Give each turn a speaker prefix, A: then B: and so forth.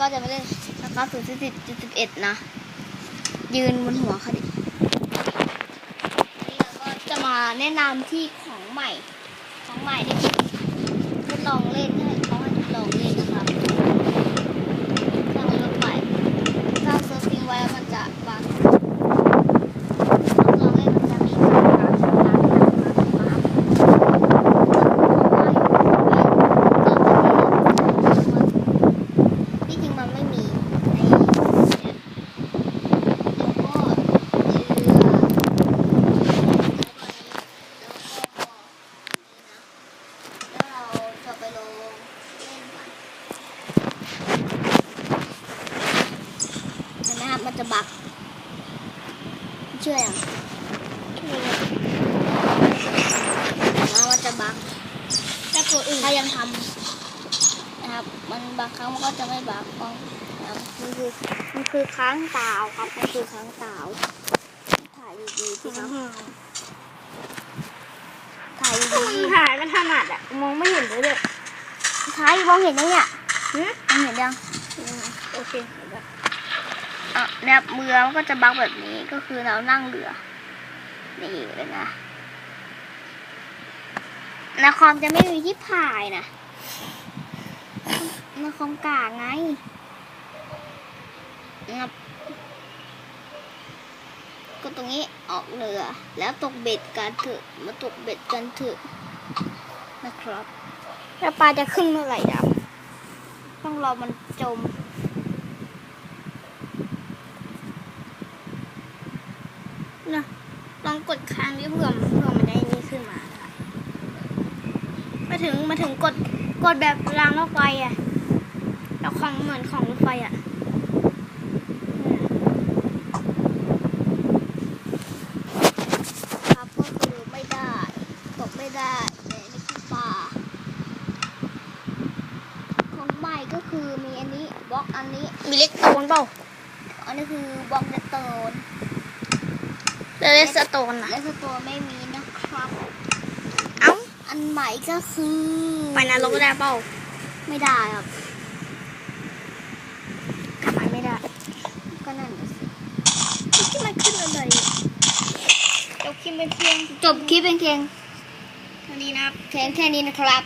A: ก็จะไม่เล่นนะครับศูนย์สิบจุดสิบเอ็ดนะ ยืนบนหัวเขาดินี่เราก็จะมาแนะนำที่ของใหม่ ของใหม่ที่ทดลองเล่นให้เขาให้ทดลองเล่นนะครับสร้างรถใหม่สร้างเซิร์ฟทิ้งไว้แล้วมันจะวางทดลองเล่นมันจะมีการวางวางวางวาง ที่จริงมันไม่มีในเนี่ยแล้วก็เรือแล้วเราจะไปลงเล่นกันเห็นะครับมัน จะบักเชื่อยังแล้วมันจะบัก
B: แต่ตัวอื่น
A: ถ้ายังทำนะครับ มันบางครั้งมันก็จะไม่บักกล้องนะครับมันคือมันคือค้างตาวครับมันคือค้างตาวถ่ายดีๆสิครับถ่ายดี
B: ถ่ายมันถนัดอะมองไม่เห็นเลยเลย
A: ๆถ่ายมองเห็นยังเนี่ย
B: หึ
A: มองเห็นยัง
B: อืมโอเคเห็นแล้ว
A: อะเนี่ยเรือมันก็จะบักแบบนี้ก็คือเรานั่งเรือนี่เลยนะนาคอมจะไม่มีที่พายนะนาคอมกาไงงับก็ตรงนี้ออกเรือ แล้วตกเบ็ดกันเถอะมาตกเบ็ดกันเถอะนะครับ
B: แล้วปลาจะขึ้นเมื่อไหร่ดับ
A: ต้องรอมันจม
B: นะลองกดค้างดิเพื่อเพื่อมันได้นี่ขึ้นมาได้มาถึงมาถึงกดกดแบบรางรถไฟอะแล้วของเหมือนของรถไฟอะ
A: ครับก็คือไม่ได้ตกไม่ได้ในนี่คือป่าของใหม่ก็คือมีอันนี้บล็อกอันนี้
B: มีเล็กโตนเปล่า
A: อันนี้คือบล็อกเดสโตน
B: เลสโตนอะ
A: และสตัวไม่มีนะครับ
B: เอ้า
A: อันใหม่ก็คือ
B: ไปนรกได้เปล่า
A: ไม่ได้ครับ
B: ทำไมไม่ได้
A: ก็นั่นน่ะสิ
B: ที่มันขึ้นอะไรจบคลิปเป็นเพียง
A: จบคลิปเป็นเพียง
B: เท่านี้นะครับ
A: เพียงแค่นี้นะครับ